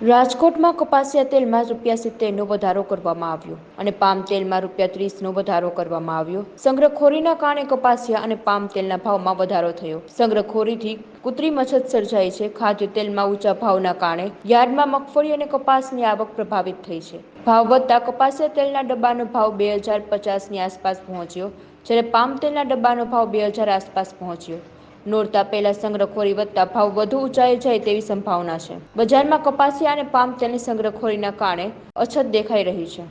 રાજકોટમાં કપાસિયા તેલમાં રૂપિયા સિત્તેરનો વધારો કરવામાં આવ્યો અને પામ તેલમાં રૂપિયા ત્રીસનો વધારો કરવામાં આવ્યો. સંગ્રહખોરીના કારણે કપાસિયા અને પામ તેલના ભાવમાં વધારો થયો. સંગ્રહખોરીથી કૃત્રિમ અછત સર્જાઈ છે. ખાદ્ય તેલમાં ઊંચા ભાવના કારણે યાર્ડમાં મગફળી અને કપાસની આવક પ્રભાવિત થઈ છે. ભાવ વધતા કપાસિયા તેલના ડબ્બાનો ભાવ બે હજાર પચાસની આસપાસ પહોંચ્યો, જ્યારે પામ તેલના ડબ્બાનો ભાવ બે હજાર આસપાસ પહોંચ્યો. નોરતા પહેલા સંગ્રહખોરી વધતા ભાવ વધુ ઊંચાઈ જાય તેવી સંભાવના છે. બજારમાં કપાસિયા અને પામ તેલની સંગ્રહખોરીના કારણે અછત દેખાઈ રહી છે.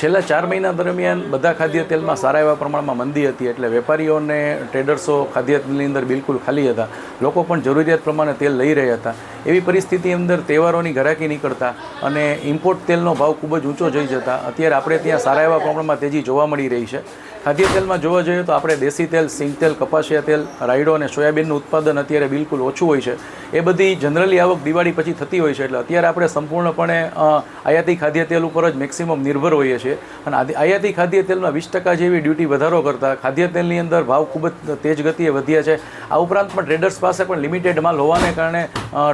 છેલ્લા ચાર મહિના દરમિયાન બધા ખાદ્ય તેલમાં સારા એવા પ્રમાણમાં મંદી હતી એટલે વેપારીઓને ટ્રેડર્સો ખાદ્ય તેલની અંદર બિલકુલ ખાલી હતા. લોકો પણ જરૂરિયાત પ્રમાણે તેલ લઈ રહ્યા હતા. એવી પરિસ્થિતિ અંદર તહેવારોની ઘરાકી નીકળતા અને ઇમ્પોર્ટ તેલનો ભાવ ખૂબ જ ઊંચો જઈ જતા, અત્યારે આપણે ત્યાં સારા એવા પ્રમાણમાં તેજી જોવા મળી રહી છે. ખાદ્ય તેલમાં જોવા જઈએ તો આપણે દેશી તેલ, સિંગ તેલ, કપાસિયા તેલ, રાયડો અને સોયાબીનનું ઉત્પાદન અત્યારે બિલકુલ ઓછું હોય છે. એ બધી જનરલી આવક દિવાળી પછી થતી હોય છે, એટલે અત્યારે આપણે સંપૂર્ણપણે આયાતી ખાદ્ય તેલ ઉપર જ મેક્સિમમ નિર્ભર હોઈએ છીએ. અને આયાતી ખાદ્ય તેલમાં વીસ ટકા જેવી ડ્યુટી વધારો કરતાં ખાદ્ય તેલની અંદર ભાવ ખૂબ જ તેજ ગતિએ વધ્યા છે. આ ઉપરાંત પણ ટ્રેડર્સ પાસે પણ લિમિટેડ માલ હોવાને કારણે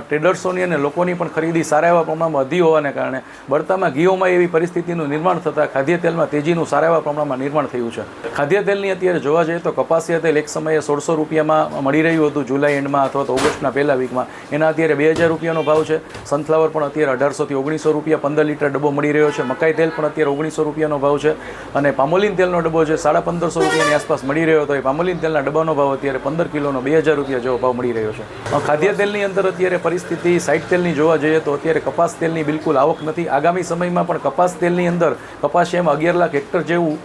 ટ્રેડર્સોની અને લોકોની પણ ખરીદી સારા એવા પ્રમાણમાં વધી હોવાને કારણે બળતામાં ઘીઓમાં એવી પરિસ્થિતિનું નિર્માણ થતાં ખાદ્ય તેલમાં તેજીનું સારા એવા પ્રમાણમાં નિર્માણ થયું છે. ખાદ્ય તેલની અત્યારે જોવા જઈએ તો કપાસિયા તેલ એક સમયે સોળસો રૂપિયામાં મળી રહ્યું હતું જુલાઈ એન્ડમાં અથવા તો ઓગસ્ટના પહેલા વીકમાં. એના અત્યારે બે હજાર રૂપિયાનો ભાવ છે. સનફ્લાવર પણ અત્યારે અઢારસોથી ઓગણીસો રૂપિયા પંદર લીટર ડબ્બો મળી રહ્યો છે. મકાઈ તેલ પણ અત્યારે ઓગણીસો રૂપિયાનો ભાવ છે. અને પામોલીન તેલનો ડબ્બો છે સાડા પંદરસો રૂપિયાની આસપાસ મળી રહ્યો હતો, એ પામોલીન તેલના ડબ્બાનો ભાવ અત્યારે પંદર કિલોનો બે હજાર રૂપિયા જેવો ભાવ મળી રહ્યો છે. ખાદ્ય તેલની અંદર અત્યારે પરિસ્થિતિ સાઈડ તેલની જોવા જઈએ તો અત્યારે કપાસ તેલની બિલકુલ આવક નથી. આગામી સમયમાં પણ કપાસ તેલની અંદર કપાસિયામાં અગિયાર લાખ હેક્ટર જેવું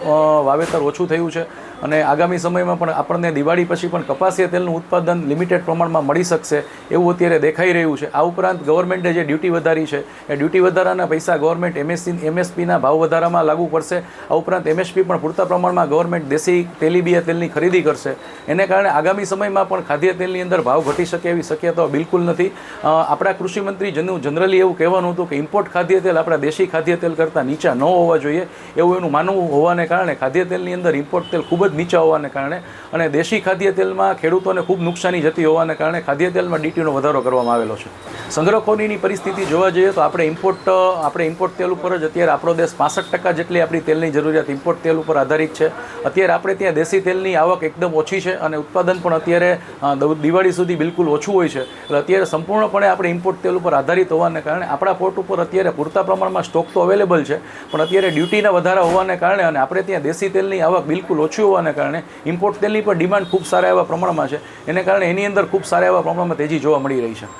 વાવેતર ઓછું થયું છે અને આગામી સમયમાં પણ આપણને દિવાળી પછી પણ કપાસિયા તેલનું ઉત્પાદન લિમિટેડ પ્રમાણમાં મળી શકશે એવું અત્યારે દેખાઈ રહ્યું છે. આ ઉપરાંત ગવર્મેન્ટે જે ડ્યુટી વધારી છે, એ ડ્યુટી વધારાના પૈસા ગવર્મેન્ટ એમએસસી એમએસપીના ભાવ વધારામાં લાગુ પડશે. આ ઉપરાંત એમએસપી પણ પૂરતા પ્રમાણમાં ગવર્મેન્ટ દેશી તેલીબિયા તેલની ખરીદી કરશે. એને કારણે આગામી સમયમાં પણ ખાદ્ય તેલની અંદર ભાવ ઘટી શકે એવી શક્યતાઓ બિલકુલ નથી. આપણા કૃષિમંત્રી જનુ, જનરલી એવું કહેવાનું હતું કે ઇમ્પોર્ટ ખાદ્ય તેલ આપણા દેશી ખાદ્ય તેલ કરતાં નીચા ન હોવા જોઈએ એવું એનું માનવું હોવાને કારણે ખાદ્ય તેલની અંદર ઇમ્પોર્ટ તેલ ખૂબ જ નીચા હોવાને કારણે અને દેશી ખાદ્ય તેલમાં ખેડૂતોને ખૂબ નુકસાની જતી હોવાને કારણે ખાદ્ય તેલમાં ડીટીનો વધારો કરવામાં આવેલો છે. સંગ્રહખોરીની પરિસ્થિતિ જોવા જઈએ તો આપણે ઇમ્પોર્ટ આપણે ઇમ્પોર્ટ તેલ ઉપર જ અત્યારે આપણો દેશ પાસઠ ટકા જેટલી આપણી તેલની જરૂરિયાત ઇમ્પોર્ટ તેલ ઉપર આધારિત છે. અત્યારે આપણે ત્યાં દેશી તેલની આવક એકદમ ઓછી છે અને ઉત્પાદન પણ અત્યારે દિવાળી સુધી બિલકુલ ઓછું હોય છે. એટલે અત્યારે સંપૂર્ણપણે આપણે ઇમ્પોર્ટ તેલ ઉપર આધારિત હોવાને કારણે આપણા પોર્ટ ઉપર અત્યારે પૂરતા પ્રમાણમાં સ્ટોક તો અવેલેબલ છે, પણ અત્યારે ડ્યુટીના વધારા હોવાને કારણે અને આપણે ત્યાં દેશી તેલની આવક બિલકુલ ઓછી હોવાને કારણે ઇમ્પોર્ટ તેલની પણ ડિમાન્ડ ખૂબ સારા એવા પ્રમાણમાં છે. એને કારણે એની અંદર ખૂબ સારા એવા પ્રમાણમાં તેજી જોવા મળી રહી છે.